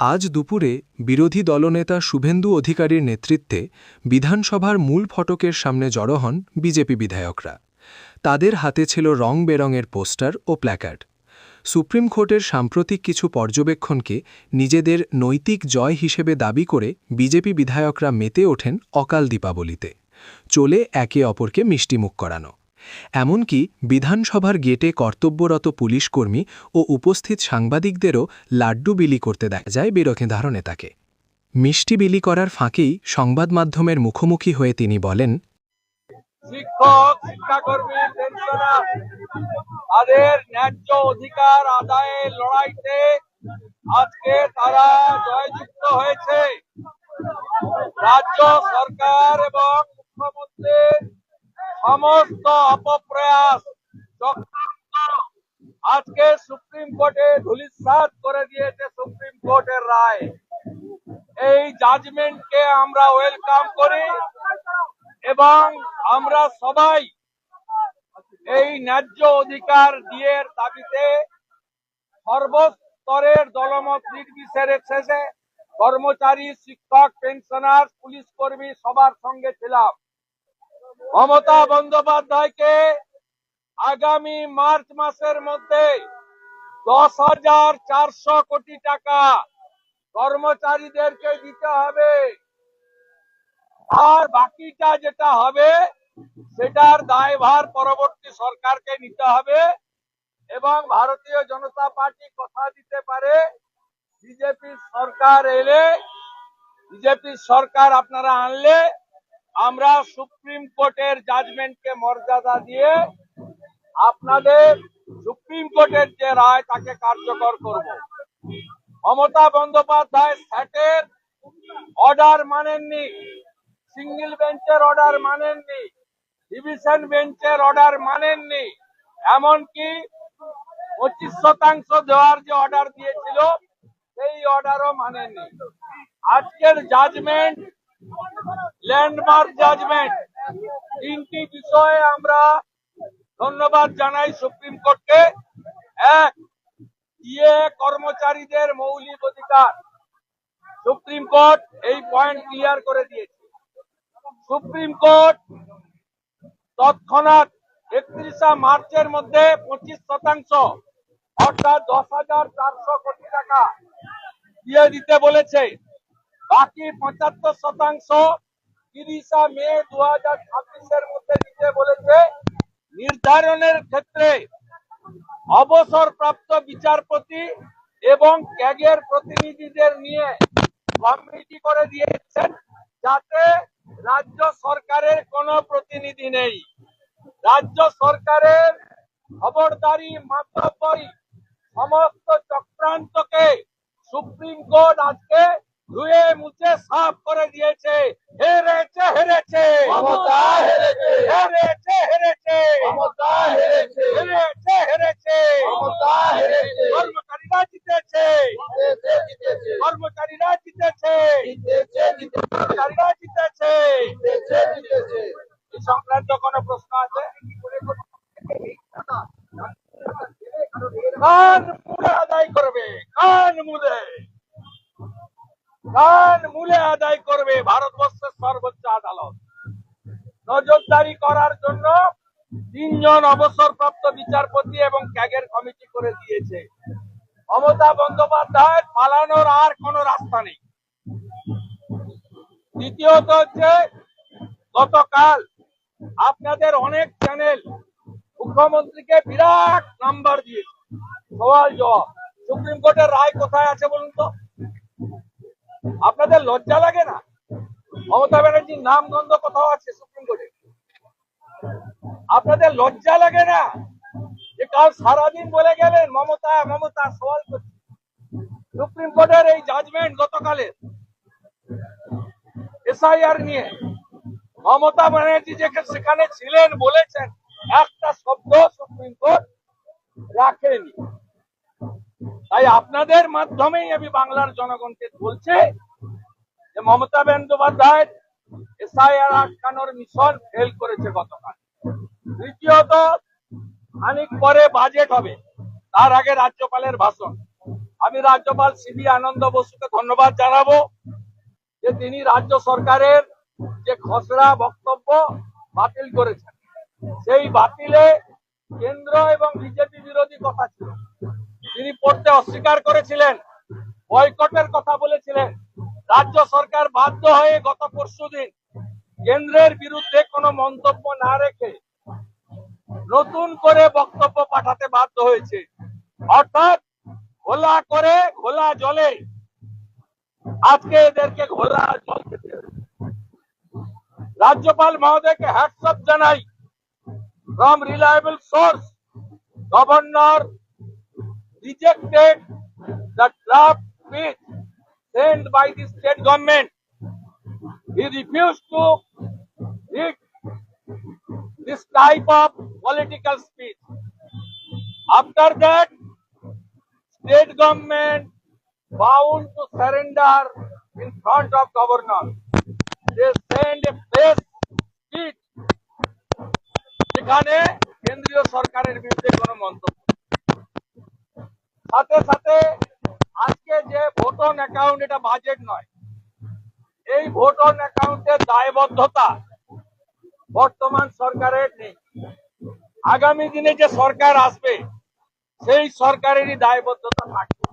আজ দুপুরে বিরোধী দলনেতা শুভেন্দু অধিকারীর নেতৃত্বে বিধানসভার মূল ফটকের সামনে জড়ো হন বিজেপি বিধায়করা। তাদের হাতে ছিল রং বেরঙের পোস্টার ও প্ল্যাকার্ড। সুপ্রিম কোর্টের সাম্প্রতিক কিছু পর্যবেক্ষণকে নিজেদের নৈতিক জয় হিসেবে দাবি করে বিজেপি বিধায়করা মেতে ওঠেন অকাল দীপাবলিতে। চলে একে অপরকে মিষ্টিমুখ করানো। এমনকি বিধানসভার গেটে কর্তব্যরত পুলিশকর্মী ও উপস্থিত সাংবাদিকদেরও লাড্ডু বিলি করতে দেখা যায় বিরোধীধার নেতাকে মিষ্টি বিলি করার ফাঁকেই সংবাদ মাধ্যমের মুখোমুখি হয়ে তিনি বলেন তারা জয়যুক্ত হয়েছে। রাজ্য সরকার এবং মুখ্যমন্ত্রীর সমস্ত অপপ্রয়াস আজকে সুপ্রিম কোর্টে ধুলিস্বাদ করে দিয়েছে সুপ্রিম কোর্টের রায়। এই জাজমেন্টকে আমরা ওয়েলকাম করি এবং আমরা সবাই এই ন্যায্য অধিকার দিয়ে দাবিতে সর্বস্তরের দলমত নির্বিশেষে কর্মচারী, শিক্ষক পেনশনার পুলিশ কর্মী সবার সঙ্গে ছিলাম। মমতা বন্দ্যোপাধ্যায়কে আগামী মার্চ মাসের মধ্যে দশ হাজার চারশো কোটি টাকা কর্মচারীদেরকে দিতে হবে। আর বাকিটা যেটা হবে, সেটার দায়ভার পরবর্তী সরকারকে নিতে হবে এবং ভারতীয় জনতা পার্টি কথা দিতে পারে। বিজেপি সরকার এলে বিজেপি সরকার আপনারা আনলে আমরা সুপ্রিম কোর্টের জাজমেন্টকে মর্যাদা দিয়ে আপনাদের সুপ্রিম কোর্টের যে রায়, তাকে কার্যকর করব। মমতা বন্দ্যোপাধ্যায় স্যাটের অর্ডার মানেননি সিঙ্গেল বেঞ্চের অর্ডার মানেননি ডিভিশন বেঞ্চের অর্ডার মানেননি, এমনকি পঁচিশ শতাংশ দেওয়ার যে অর্ডার দিয়েছিল, সেই অর্ডারও মানেননি। আজকের জাজমেন্ট ল্যান্ডমার্ক জাজমেন্ট তিনটি বিষয়ে আমরা ধন্যবাদ জানাই সুপ্রিম কোর্টকে। এক দিয়ে কর্মচারীদের মৌলিক অধিকার। সুপ্রিম কোর্ট এই পয়েন্ট ক্লিয়ার করে দিয়েছে। সুপ্রিম কোর্ট তৎক্ষণাৎ একত্রিশা মার্চের মধ্যে পঁচিশ শতাংশ, অর্থাৎ দশ হাজার চারশো কোটি টাকা দিয়ে দিতে বলেছে। বাকি পঁচাত্তর শতাংশ তিরিশা মে দু হাজার ছাব্বিশের মধ্যে দিতে বলেছে, নির্ধারণের ক্ষেত্রে অবসরপ্রাপ্ত বিচারপতি এবং ক্যাগের প্রতিনিধিদের নিয়ে কমিটি করে দিয়েছেন যাতে রাজ্য সরকারের কোনো প্রতিনিধি নেই। রাজ্য সরকারের খবরদারি মাতব্বরি সমস্ত চক্রান্তকে সুপ্রিম কোর্ট আজকে ধুয়ে মুছে সাফ করে দিয়েছে হেরেছে হেরেছে মমতা হেরেছে। হেরেছে হেরেছে মমতা হেরেছে। হেরেছে হেরেছে মমতা হেরেছে। কর্মচারীরা জিতেছে। কর্মচারীরা জিতেছে জিতেছে। কর্মচারীরা জিতেছে জিতেছে, জিতেছে। এই সংক্রান্ত কোনো প্রশ্ন আছে কান মুলে আদায় করবে কান মুলে কান মুলে আদায় করবে ভারতবর্ষের সর্বোচ্চ আদালত। নজরদারি করার জন্য তিনজন অবসরপ্রাপ্ত বিচারপতি এবং ক্যাগের কমিটি করে দিয়েছে। মমতা বন্দ্যোপাধ্যায় পালানোর আর কোনো রাস্তা নেই। দ্বিতীয়ত হচ্ছে, গতকাল আপনাদের অনেক চ্যানেল মুখ্যমন্ত্রীকে বিরাট নাম্বার দিয়েছে। সওয়াল জবাব। সুপ্রিম কোর্টের রায় কোথায় আছে বলুন তো? আপনাদের লজ্জা লাগে না? মমতা ব্যানার্জির নাম গন্ধ কোথাও আছে সুপ্রিম কোর্টে আপনাদের লজ্জা লাগে না যে কাল সারাদিন বলে গেলেন, মমতা মমতা, সওয়াল করছে? সুপ্রিম কোর্টের এই জাজমেন্ট গতকালের। এসআইআর নিয়ে মমতা ব্যানার্জি যে সেখানে ছিলেন বলেছেন, একটা শব্দ সুপ্রিম কোর্ট রাখেনি। তাই আপনাদের মাধ্যমেই আমি বাংলার জনগণকে বলছি যে মমতা বন্দ্যোপাধ্যায় এসআইআর আটকানোর মিশন ফেল করেছে গতকাল। দ্বিতীয়ত, খানিক পরে বাজেট হবে, তার আগে রাজ্যপালের ভাষণ। আমি রাজ্যপাল সিবি আনন্দ বসুকে ধন্যবাদ জানাব যে তিনি রাজ্য সরকারের যে খসড়া বক্তব্য বাতিল করেছেন। সেই বাতিলে কেন্দ্র এবং বিজেপি বিরোধী কথা ছিল। তিনি পড়তে অস্বীকার করেছিলেন। বয়কটের কথা বলেছিলেন। রাজ্য সরকার বাধ্য হয়ে গত পরশুদিন কেন্দ্রের বিরুদ্ধে কোনো মন্তব্য না রেখে নতুন করে বক্তব্য পাঠাতে বাধ্য হয়েছে। অর্থাৎ ঘোলা করে ঘোলা জলে আজকে এদেরকে ঘোলা জল রাজ্যপাল মহোদয়কে হ্যাটসঅপ জানাই। From reliable source, governor rejected the draft speech sent by the state government. He refused to read this type of political speech. After that, state government bound to surrender in front of governor. Budget নয়। এই vote on অ্যাকাউন্টের দায়বদ্ধতা বর্তমান সরকারের নেই। আগামী দিনে যে সরকার আসবে, সেই সরকারেরই দায়বদ্ধতা থাকবে।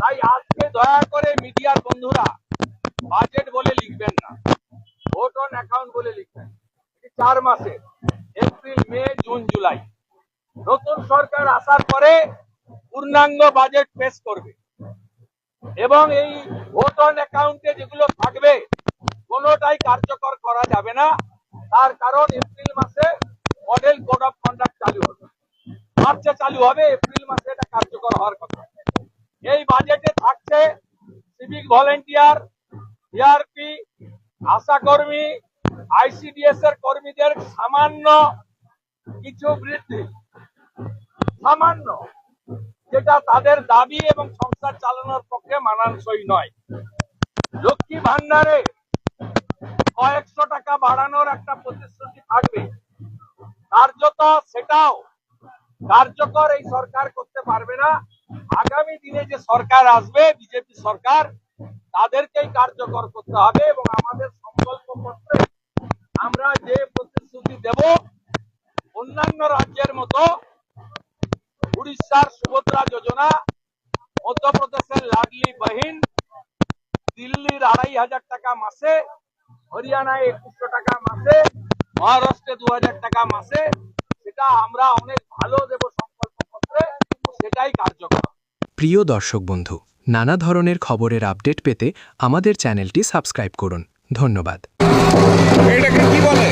তাই আজকে দয়া করে মিডিয়ার বন্ধুরা বাজেট বলে লিখবেন না ভোট অন অ্যাকাউন্ট বলে লিখবেন। চার মাসে, এপ্রিল, মে, জুন, জুলাই। নতুন সরকার আসার পরে পূর্ণাঙ্গ বাজেট পেশ করবে। এবং এই ভোট অন অ্যাকাউন্টে যেগুলো থাকবে, কোনোটাই কার্যকর করা যাবে না। তার কারণ এপ্রিল মাসে মডেল কোড অফ কন্ডাক্ট চালু হবে। মার্চে চালু হবে, এপ্রিল মাসে এটা কার্যকর হওয়ার কথা। এই বাজেটে থাকছে সিভিক ভলেন্টিয়ার সিআরপি আশাকর্মী আইসিডিএস এর কর্মীদের সামান্য কিছু বৃদ্ধি। সামান্য। যেটা তাদের দাবি এবং সংসার চালানোর পক্ষে মানানসই নয়। লক্ষ্মী ভান্ডারে কয়েকশো টাকা বাড়ানোর একটা প্রতিশ্রুতি থাকবে। কার্যত সেটাও কার্যকর এই সরকার করতে পারবে না। আগামী দিনে যে সরকার আসবে, বিজেপি সরকার, তাদেরকেই কার্যকর করতে হবে এবং আমাদের সংকল্প আমরা যে প্রতিশ্রুতি দেব, অন্যান্য রাজ্যের মতো, উড়িষ্যার সুভদ্রা যোজনা মধ্যপ্রদেশের লাডলি বহিন দিল্লির আড়াই হাজার টাকা মাসে হরিয়ানায় একুশশো টাকা মাসে মহারাষ্ট্রে দু হাজার টাকা মাসে সেটা আমরা অনেক ভালো দেব সংকল্প পত্রে সেটাই কার্যকর। প্রিয় দর্শক বন্ধু নানা ধরনের খবরের আপডেট পেতে আমাদের চ্যানেলটি সাবস্ক্রাইব করুন। ধন্যবাদ। এটাকে কি বলে?